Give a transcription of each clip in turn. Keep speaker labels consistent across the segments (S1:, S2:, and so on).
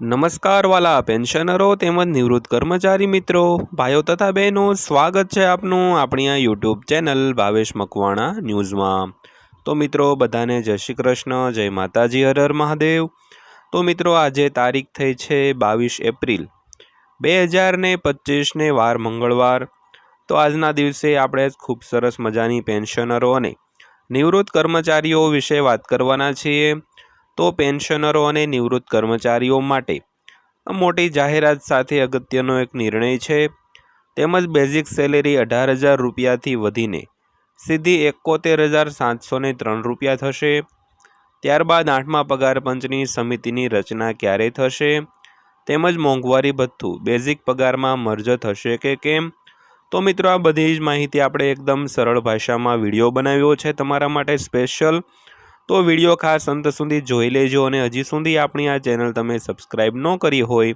S1: નમસ્કાર વાલા પેન્શનરો તેમજ નિવૃત્ત કર્મચારી મિત્રો. ભાઈઓ તથા બહેનો, સ્વાગત છે આપનું આપણી આ યુટ્યુબ ચેનલ ભાવેશ મકવાણા ન્યૂઝમાં. તો મિત્રો, બધાને જય શ્રી કૃષ્ણ, જય માતાજી, હર મહાદેવ. તો મિત્રો, આજે તારીખ થઈ છે બાવીસ એપ્રિલ બે હજાર ને પચીસને વાર મંગળવાર. તો આજના દિવસે આપણે ખૂબ સરસ મજાની પેન્શનરો અને નિવૃત્ત કર્મચારીઓ વિશે વાત કરવાના છીએ. તો પેન્શનરો અને નિવૃત્ત કર્મચારીઓ માટે મોટી જાહેરાત સાથે અગત્યનો એક નિર્ણય છે. તેમજ બેઝિક સેલેરી અઢાર હજાર રૂપિયાથી વધીને સીધી એકોતેર હજાર સાતસો ત્રણ રૂપિયા થશે. ત્યારબાદ આઠમા પગાર પંચની સમિતિની રચના ક્યારે થશે? તેમજ મોંઘવારી ભથ્થું બેઝિક પગારમાં મર્જ થશે કે કેમ? તો મિત્રો, આ બધી જ માહિતી આપણે એકદમ સરળ ભાષામાં વીડિયો બનાવ્યો છે તમારા માટે સ્પેશિયલ તો વીડિયો ખાસ અંત સુધી જોઈ લેજો અને હજી સુધી આપણી આ ચેનલ તમે સબસ્ક્રાઈબ ન કરી હોય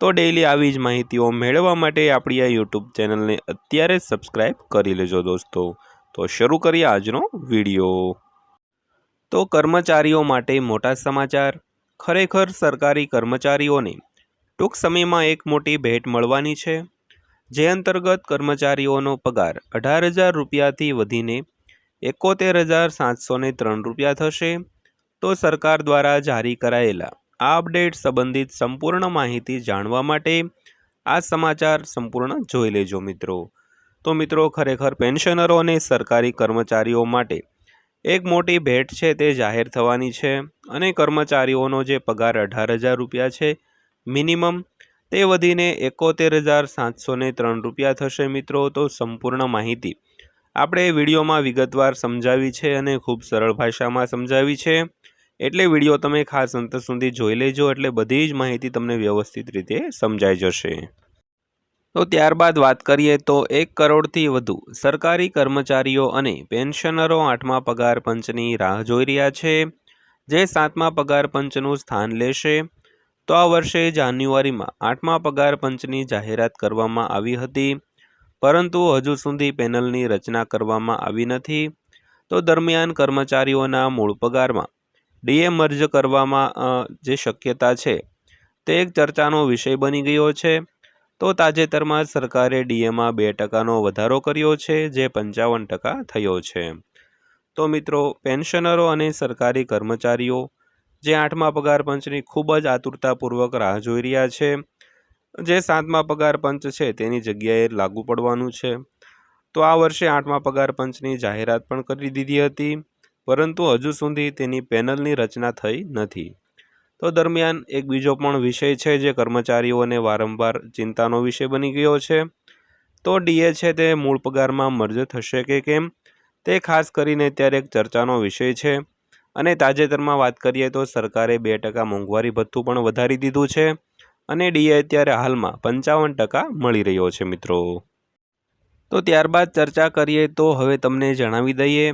S1: તો ડેઈલી આવી જ માહિતીઓ મેળવવા માટે આપણી આ યુટ્યુબ ચેનલને અત્યારે સબસ્ક્રાઈબ કરી લેજો દોસ્તો. તો શરૂ કરીએ આજનો વીડિયો. તો કર્મચારીઓ માટે મોટા સમાચાર. ખરેખર સરકારી કર્મચારીઓને ટૂંક સમયમાં એક મોટી ભેટ મળવાની છે. જે અંતર્ગત કર્મચારીઓનો પગાર અઢાર હજાર રૂપિયાથી વધીને એકોતેર હજાર સાતસો ને ત્રણ રૂપિયા થશે. તો સરકાર દ્વારા જારી કરાયેલા આ અપડેટ સંબંધિત સંપૂર્ણ માહિતી જાણવા માટે આ સમાચાર સંપૂર્ણ જોઈ લેજો મિત્રો. તો મિત્રો, ખરેખર પેન્શનરો અને સરકારી કર્મચારીઓ માટે એક મોટી ભેટ છે તે જાહેર થવાની છે અને કર્મચારીઓનો જે પગાર અઢાર હજાર રૂપિયા છે મિનિમમ તે વધીને એકોતેર હજાર સાતસો ત્રણ રૂપિયા થશે મિત્રો. તો સંપૂર્ણ માહિતી આપણે વિડીયોમાં વિગતવાર સમજાવી છે અને ખૂબ સરળ ભાષામાં સમજાવી છે. એટલે વીડિયો તમે ખાસ અંત સુધી જોઈ લેજો, એટલે બધી જ માહિતી તમને વ્યવસ્થિત રીતે સમજાઈ જશે. તો ત્યારબાદ વાત કરીએ તો એક કરોડથી વધુ સરકારી કર્મચારીઓ અને પેન્શનરો આઠમા પગાર પંચની રાહ જોઈ રહ્યા છે. જે સાતમા પગાર પંચનું સ્થાન લેશે. તો આ વર્ષે જાન્યુઆરીમાં આઠમા પગાર પંચની જાહેરાત કરવામાં આવી હતી. પરંતુ હજુ સુધી પેનલની રચના કરવામાં આવી નથી, તો દરમિયાન કર્મચારીઓના મૂળ પગારમાં ડીએ મર્જ કરવામાં જે શક્યતા છે, તે એક ચર્ચાનો વિષય બની ગયો છે. તો તાજેતરમાં સરકારે ડીએમાં બે ટકાનો વધારો કર્યો છે, જે પંચાવન ટકા થયો છે. તો મિત્રો, પેન્શનરો અને સરકારી કર્મચારીઓ જે આઠમા પગાર પંચની ખૂબ જ આતુરતાપૂર્વક રાહ જોઈ રહ્યા છે જે સાતમા પગાર પંચ છે તેની જગ્યાએ લાગુ પડવાનું છે. તો આ વર્ષે આઠમા પગાર પંચની જાહેરાત પણ કરી દીધી હતી, પરંતુ હજુ સુધી તેની પેનલની રચના થઈ નથી. તો દરમિયાન એક બીજો પણ વિષય છે જે કર્મચારીઓને વારંવાર ચિંતાનો વિષય બની ગયો છે. તો ડીએ છે તે મૂળ પગારમાં મર્જ થશે કે કેમ? તે ખાસ કરીને અત્યારે એક ચર્ચાનો વિષય છે. અને તાજેતરમાં વાત કરીએ તો સરકારે બે ટકા મોંઘવારી ભથ્થું પણ વધારી દીધું છે. અને ડીએ અત્યારે હાલમાં પંચાવન ટકા મળી રહ્યો છે, મિત્રો. તો ત્યારબાદ ચર્ચા કરીએ તો હવે તમને જણાવી દઈએ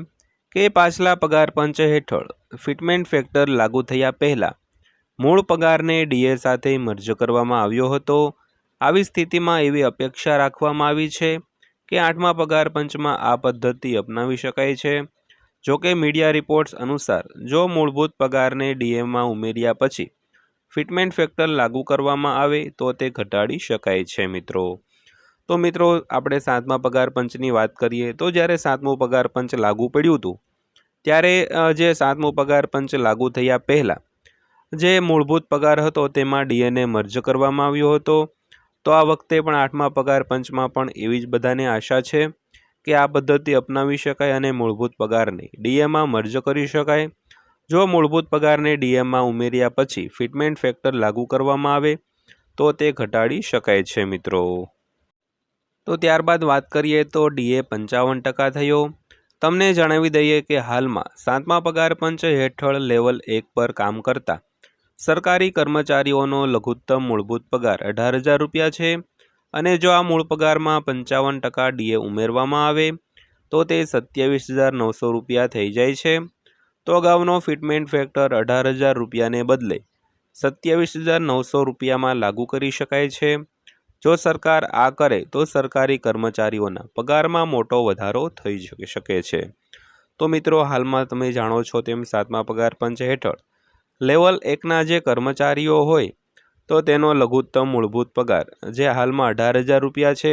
S1: કે પાછલા પગાર પંચ હેઠળ ફિટમેન્ટ ફેક્ટર લાગુ થયા પહેલાં મૂળ પગારને ડીએ સાથે મર્જ કરવામાં આવ્યો હતો. આવી સ્થિતિમાં એવી અપેક્ષા રાખવામાં આવી છે કે આઠમા પગાર પંચમાં આ પદ્ધતિ અપનાવી શકાય છે. જોકે મીડિયા રિપોર્ટ્સ અનુસાર જો મૂળભૂત પગારને ડીએમાં ઉમેર્યા પછી ફિટમેન્ટ ફેક્ટર લાગુ કરવામાં આવે તો તે ઘટાડી શકાય છે, મિત્રો. તો મિત્રો, આપણે સાતમા પગાર પંચની વાત કરીએ તો જ્યારે સાતમું પગાર પંચ લાગુ પડ્યું હતું, ત્યારે જે સાતમું પગાર પંચ લાગુ થયા પહેલાં, જે મૂળભૂત પગાર હતો તેમાં ડીએનએ મર્જ કરવામાં આવ્યો હતો. તો આ વખતે પણ આઠમા પગાર પંચમાં પણ એવી જ બધાને આશા છે કે આ પદ્ધતિ અપનાવી શકાય અને મૂળભૂત પગારને ડીએમાં મર્જ કરી શકાય. જો મૂળભૂત પગારને ડીએમમાં ઉમેર્યા પછી ફિટમેન્ટ ફેક્ટર લાગુ કરવામાં આવે, તો તે ઘટાડી શકાય છે મિત્રો. તો ત્યારબાદ વાત કરીએ તો ડીએ પંચાવન ટકા થયો. તમને જણાવી દઈએ કે હાલમાં સાતમા પગાર પંચ હેઠળ લેવલ એક પર કામ કરતા સરકારી કર્મચારીઓનો લઘુત્તમ મૂળભૂત પગાર અઢાર હજાર રૂપિયા છે અને જો આ મૂળ પગારમાં પંચાવન ટકા ડીએ ઉમેરવામાં આવે, તો તે સત્યાવીસ હજાર નવસો રૂપિયા થઈ જાય છે. તો અગાઉનો ફિટમેન્ટ ફેક્ટર અઢાર હજાર રૂપિયાને બદલે સત્યાવીસ હજાર નવસો રૂપિયામાં લાગુ કરી શકાય છે. જો સરકાર આ કરે તો સરકારી કર્મચારીઓના પગારમાં મોટો વધારો થઈ શકે છે. તો મિત્રો, હાલમાં તમે જાણો છો તેમ સાતમા પગાર પંચ હેઠળ લેવલ એકના જે કર્મચારીઓ હોય તો તેનો લઘુત્તમ મૂળભૂત પગાર જે હાલમાં અઢાર હજાર રૂપિયા છે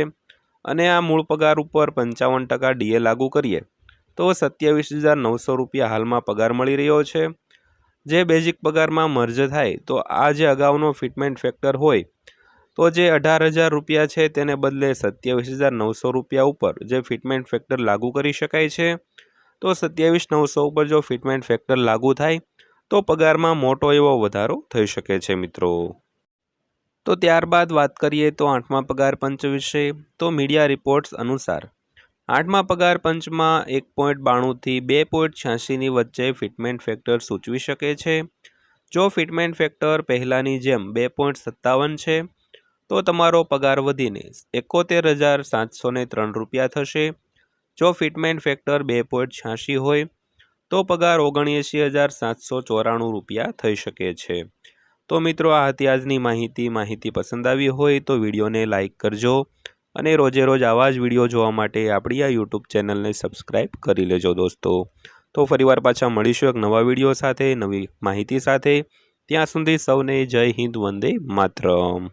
S1: અને આ મૂળ પગાર ઉપર પંચાવન ટકા ડીએ લાગુ કરીએ તો સત્યાવીસ હજાર નવસો રૂપિયા હાલમાં પગાર મળી રહ્યો છે. જે બેઝિક પગારમાં મર્જ થાય તો આ જે અગાઉનો ફિટમેન્ટ ફેક્ટર હોય તો જે અઢાર હજાર રૂપિયા છે તેને બદલે સત્યાવીસ હજાર નવસો રૂપિયા ઉપર જે ફિટમેન્ટ ફેક્ટર લાગુ કરી શકાય છે. તો સત્યાવીસ નવસો ઉપર જો ફિટમેન્ટ ફેક્ટર લાગુ થાય તો પગારમાં મોટો એવો વધારો થઈ શકે છે મિત્રો. તો ત્યારબાદ વાત કરીએ તો આઠમા પગાર પંચ વિશે તો મીડિયા રિપોર્ટ્સ અનુસાર આઠમા પગાર પંચમાં એક પોઈન્ટ બાણુંથી બે પોઈન્ટ છ્યાસીની વચ્ચે ફિટમેન્ટ ફેક્ટર સૂચવી શકે છે. જો ફિટમેન્ટ ફેક્ટર પહેલાંની જેમ બે પોઈન્ટ સત્તાવન છે, તો તમારો પગાર વધીને એકોતેર હજાર સાતસો ત્રણ રૂપિયા થશે. જો ફિટમેન્ટ ફેક્ટર બે પોઈન્ટ છ્યાસી હોય, તો પગાર ઓગણએંશી હજાર સાતસો ચોરાણું રૂપિયા થઈ શકે છે. તો મિત્રો, આ હતી આજની માહિતી. માહિતી પસંદ આવી હોય તો વિડીયોને લાઇક કરજો. અને રોજે રોજ આવા જ વીડિયો જોવા માટે આપણી આ યુટ્યુબ ચેનલને સબસ્ક્રાઈબ કરી લેજો દોસ્તો. તો ફરીવાર પાછા મળીશું એક નવા વીડિયો સાથે, નવી માહિતી સાથે. ત્યાં સુધી સૌને જય હિન્દ, વંદે માતરમ.